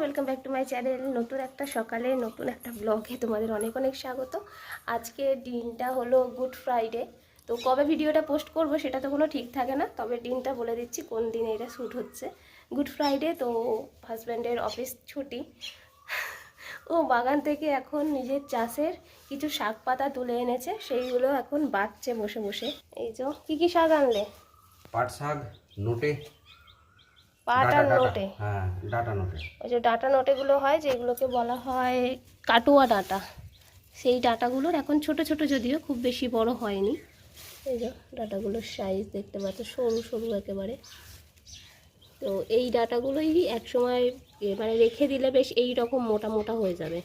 Welcome back to my channel নতুন একটা সকালে, নতুন একটা ব্লগে তোমাদের অনেক অনেক স্বাগত। আজকে দিনটা হলো গুড ফ্রাইডে তো কবে ভিডিওটা পোস্ট করব সেটা তো কোনো ঠিক থাকে না, তবে দিনটা বলে দিচ্ছি কোন দিনে এটা শ্যুট হচ্ছে। গুড ফ্রাইডে তো হাজব্যান্ডের অফিস ছুটি। ও বাগান থেকে এখন নিজের চাষের কিছু শাক পাতা তুলে এনেছে, সেইগুলো এখন বাড়ছে বসে বসে। এই যে, কী কী শাক আনলে? পাট শাক, নোটে পাট ডাটা নোটে। হ্যাঁ ডাটা নোটে। ওই যে ডাটা নোটেগুলো হয় যেগুলোকে বলা হয় কাটুয়া ডাটা। সেই ডাটাগুলোর এখন ছোট ছোট যদিও খুব বেশি বড় হয়নি। এই যে ডাটাগুলোর সাইজ দেখতে পাচ্ছ সরু সরু একেবারে। তো এই ডাটাগুলোই একসময় মানে রেখে দিলে বেশ এই রকম মোটা মোটা হয়ে যাবে।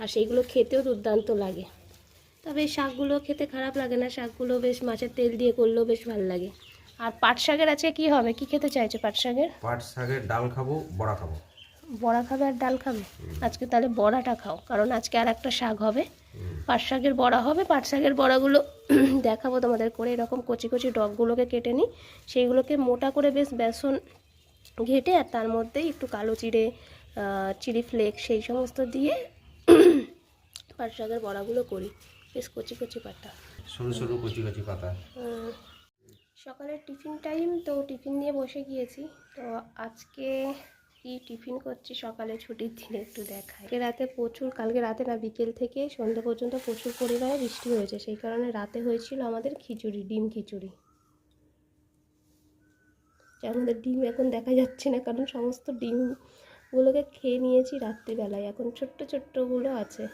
আর সেইগুলো খেতেও দুর্দান্ত লাগে। তবে এই শাকগুলো খেতে খারাপ লাগে না শাকগুলো বেশ মাছের তেল দিয়ে করলেও বেশ ভালো লাগে। আর পাট শাকের আজকে কী হবে? কি খেতে চাইছো পাট শাকের? পাট শাকের ডাল খাব বড়া খাব। বড়া খাবে আর ডাল খাবে? আজকে তাহলে বড়াটা খাও কারণ আজকে আর একটা শাক হবে। পাট শাকের বড়া হবে পাট শাকের বড়াগুলো দেখাবো তোমাদের করে এরকম কচি কচি ডগগুলোকে কেটে নিই। সেইগুলোকে মোটা করে বেশ বেসন ঘেটে আর তার মধ্যে একটু কালো চিড়ে চিলি ফ্লেক্স সেই সমস্ত দিয়ে পাট শাকের বড়াগুলো করি। বেশ কচি কচি পাতা। সরু সরু কচি কচি পাতা। সকালের টিফিন টাইম, তো টিফিন নিয়ে বসে গিয়েছি। তো আজকে কি টিফিন করছি সকালে ছুটির দিনে একটু দেখায় রাতে প্রচুর, কালকে রাতে না বিকেল থেকে সন্ধ্যে পর্যন্ত প্রচুর পরিমাণে বৃষ্টি হয়েছে। সেই কারণে রাতে হয়েছিল আমাদের খিচুড়ি, ডিম খিচুড়ি। আমাদের ডিম এখন দেখা যাচ্ছে না, কারণ সমস্ত ডিমগুলোকে খেয়ে নিয়েছি রাত্রিবেলায়। এখন ছোট্ট ছোট্টগুলো আছে।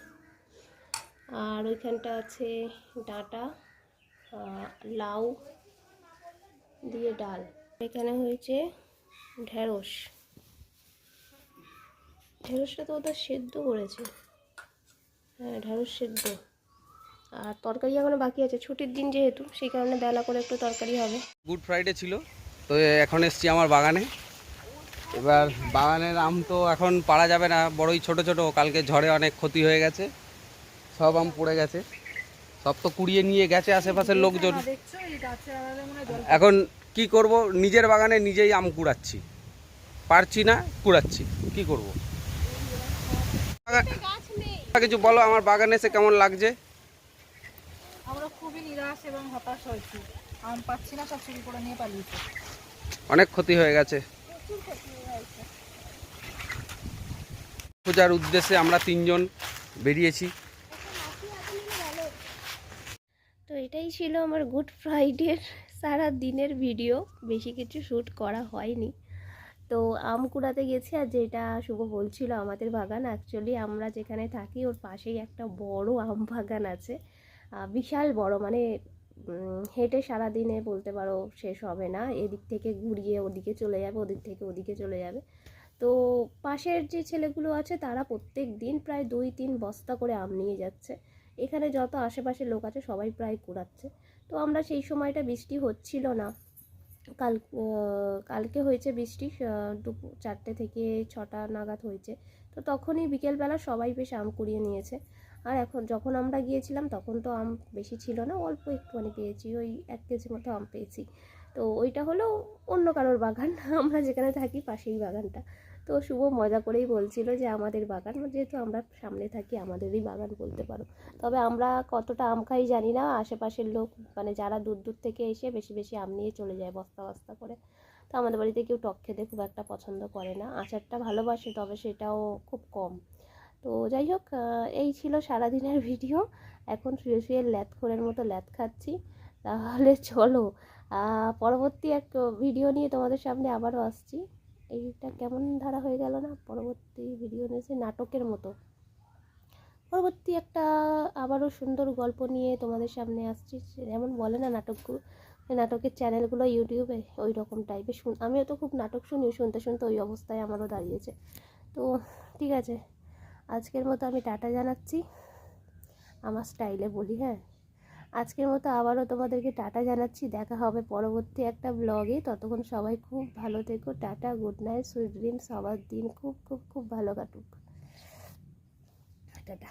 আর ওইখানটা আছে ডাঁটা লাউ দিয়ে ডাল। এখানে হয়েছে ঢেঁড়স। ঢেঁড়সটা তো ওটা সেদ্ধ করেছে। হ্যাঁ ঢেঁড়স সেদ্ধ। আর তরকারি এখনও বাকি আছে। ছুটির দিন যেহেতু, সেই কারণে বেলা করে একটু তরকারি হবে। গুড ফ্রাইডে ছিল। তো এখন এসছি আমার বাগানে। এবার বাগানের আম তো এখন পাড়া যাবে না। বড়ই ছোট ছোট। কালকে ঝড়ে অনেক ক্ষতি হয়ে গেছে। সব আম পড়ে গেছে। সব তো কুড়িয়ে নিয়ে গেছে আশেপাশের লোকজন। এখন কি করব? নিজের বাগানে নিজেই আম কুড়াচ্ছি। পারছি না কুড়াচ্ছি। কি করব? কিছু বলো আমার বাগানে এসে কেমন লাগছে? আমরা খুবই নিরাশ এবং হতাশ হয়েছি। আম পাচ্ছি না সব চুরি করে নিয়ে পালিয়েছে। অনেক ক্ষতি হয়ে গেছে। খোঁজার উদ্দেশ্যে আমরা তিনজন বেরিয়েছি তো এটাই ছিল আমার গুড ফ্রাইডের সারা দিনের ভিডিও। বেশি কিছু শ্যুট করা হয়নি। তো আম কুড়াতে গেছি আর যেটা শুভ বলছিল আমাদের বাগান অ্যাকচুয়ালি আমরা যেখানে থাকি ওর পাশেই একটা বড় আম বাগান আছে। বিশাল বড় মানে হেঁটে সারা দিনে বলতে পারো শেষ হবে না। এদিক থেকে ঘুরিয়ে ওদিকে চলে যাবে, ওদিক থেকে ওদিকে চলে যাবে। তো পাশের যে ছেলেগুলো আছে তারা প্রত্যেক দিন প্রায় দুই তিন বস্তা করে আম নিয়ে যাচ্ছে। এখানে যত আশেপাশে লোক আছে সবাই প্রায় কুড়াচ্ছে। তো আমরা সেই সময়টা বৃষ্টি হচ্ছিল না। কাল কালকে হয়েছে বৃষ্টি দুপুর চারটে থেকে ছটা নাগাদ হয়েছে। তো তখনই বিকেলবেলা সবাই বেশ আম কুড়িয়ে নিয়েছে। আর এখন যখন আমরা গিয়েছিলাম তখন তো আম বেশি ছিল না, অল্প একটুখানি পেয়েছি, ওই এক কেজি মতো আম পেয়েছি। তো ওইটা হলো অন্য কারোর বাগান, আমরা যেখানে থাকি পাশেই বাগানটা। তো শুভ মজা করেই বলছিল যে, আমাদের বাগান যেহেতু আমরা সামনে থাকি, আমাদেরই বাগান বলতে পারো। তবে আমরা কতটা আম খাই জানি না। আশেপাশের লোক মানে যারা দূর দূর থেকে এসে বেশি বেশি আম নিয়ে চলে যায় বস্তা বস্তা করে, তো আমাদের বাড়িতে কেউ টক খেতে খুব একটা পছন্দ করে না। আচারটা ভালোবাসে, তবে সেটাও খুব কম। তো যাই হোক এই ছিল সারাদিনের ভিডিও। এখন শুয়ে শুয়ে ল্যাথখোরের মতো ল্যাথ খাচ্ছি। তাহলে চলো পরবর্তী এক ভিডিও নিয়ে তোমাদের সামনে আবারও আসছি। এইটা কেমন ধারা হয়ে গেল না? পরবর্তী ভিডিও নিয়েছে নাটকের মতো। পরবর্তী একটা আবারও সুন্দর গল্প নিয়ে তোমাদের সামনে আসছি। যেমন বলে না নাটকগুলো নাটকের চ্যানেলগুলো ইউটিউবে ওই রকম টাইপের শুন আমিও তো খুব নাটক শুনি, শুনতে শুনতে ওই অবস্থায় আমারও দাঁড়িয়েছে। তো ঠিক আছে, আজকের মতো আমি টাটা জানাচ্ছি। আমার স্টাইলে বলি হ্যাঁ? আজকের মতো আবারও তোমাদেরকে টাটা জানাচ্ছি। দেখা হবে পরবর্তী একটা ব্লগে ততক্ষণ সবাই খুব ভালো থেকো। Tata good night sweet dream সবার দিন খুব খুব খুব ভালো কাটুক। টাটা।